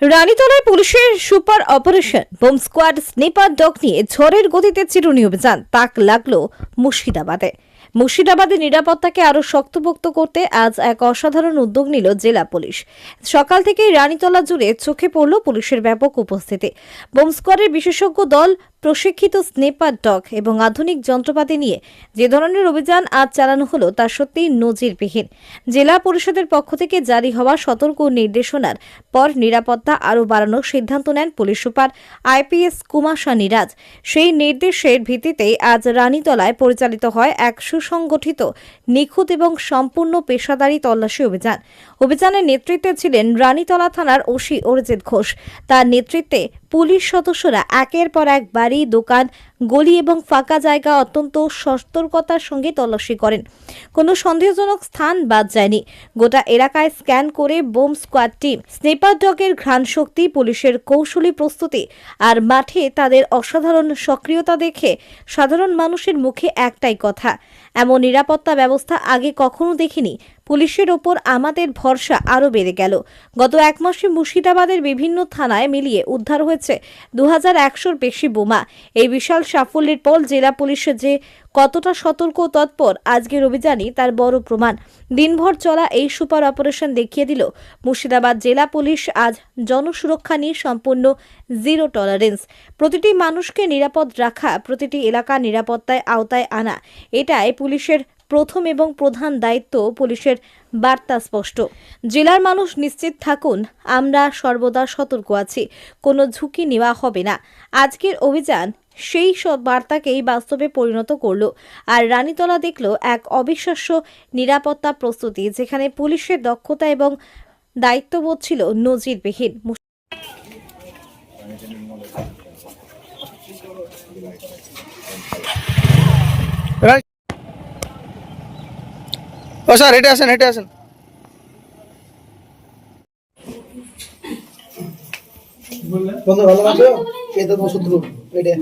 রানীতলায় পুলিশের super operation. Bomb squad, sniper, dog নিয়ে ঝড়ের গতিতে চিরুনি অভিযান। তাক লাগল মুর্শিদাবাদে। মুর্শিদাবাদে নিরাপত্তাকে আরও শক্তপোক্ত করতে আজ এক অসাধারণ উদ্যোগ নিল জেলা পুলিশ। সকাল থেকেই রানীতলা জুড়ে চোখে পড়ল পুলিশের ব্যাপক উপস্থিতি। বোম স্কোয়াডের বিশেষজ্ঞ দল, প্রশিক্ষিত স্নেপার ডগ এবং আধুনিক যন্ত্রপাতি নিয়ে যে ধরনের অভিযান আজ চালানো হলো তা সত্যিই নজিরবিহীন। জেলা পরিষদের পক্ষ থেকে জারি হওয়া সতর্ক নির্দেশনার পর নিরাপত্তা আরও বাড়ানোর সিদ্ধান্ত নেন পুলিশ সুপার আইপিএস কুমাশা নিরাজ সেই নির্দেশের ভিত্তিতেই আজ রানীতলায় পরিচালিত হয় এক সুসংগঠিত নিখুঁত এবং সম্পূর্ণ পেশাদারি তল্লাশি অভিযান। অভিযানের নেতৃত্বে ছিলেন রানীতলা থানার ওসি অরিজিৎ ঘোষ। তার নেতৃত্বে পুলিশ সদস্যরা একের পর এক বাড়ি, দোকান গলি এবং ফাঁকা জায়গা অত্যন্ত সতর্কতার সঙ্গে তল্লাশি করেন। কোনো সন্দেহজনক স্থান বাদ যায়নি। গোটা এলাকায় স্ক্যান করে বোম স্কোয়াড টিম, স্নেপার ডগের ঘ্রাণ শক্তি, পুলিশের কৌশলী প্রস্তুতি আর মাঠে তাদের অসাধারণ সক্রিয়তা দেখে সাধারণ মানুষের মুখে একটাই কথা, এমন নিরাপত্তা ব্যবস্থা আগে কখনো দেখিনি। পুলিশের ওপর আমাদের ভরসা আরও বেড়ে গেল। গত এক মাসে মুর্শিদাবাদের বিভিন্ন থানায় মিলিয়ে উদ্ধার হয়েছে দু হাজার একশোর বেশি বোমা। এই বিশাল সাফল্যের পর জেলা পুলিশের যে কতটা সতর্ক তৎপর, আজকের অভিযানই তার বড় প্রমাণ। দিনভর চলা এই সুপার অপারেশন দেখিয়ে দিল, মুর্শিদাবাদ জেলা পুলিশ আজ জনসুরক্ষা নিয়ে সম্পূর্ণ জিরো টলারেন্স। প্রতিটি মানুষকে নিরাপদ রাখা, প্রতিটি এলাকা নিরাপত্তায় আওতায় আনা, এটাই পুলিশের প্রথম এবং প্রধান দায়িত্ব পুলিশের, বার্তা স্পষ্ট। জেলার মানুষ নিশ্চিত থাকুন, আমরা সর্বদা সতর্ক আছি, কোনো ঝুঁকি নেওয়া হবে না। আজকের অভিযান সেই সব বার্তাকেই বাস্তবে পরিণত করল আর রানীতলা দেখল এক অবিশ্বাস্য নিরাপত্তা প্রস্তুতি যেখানে পুলিশের দক্ষতা এবং দায়িত্ববোধ ছিল নজিরবিহীন। ও স্যার হেঁটে আসেন হেঁটে আসেন। বন্ধু ভালো আছো? এটা শত্রু এটা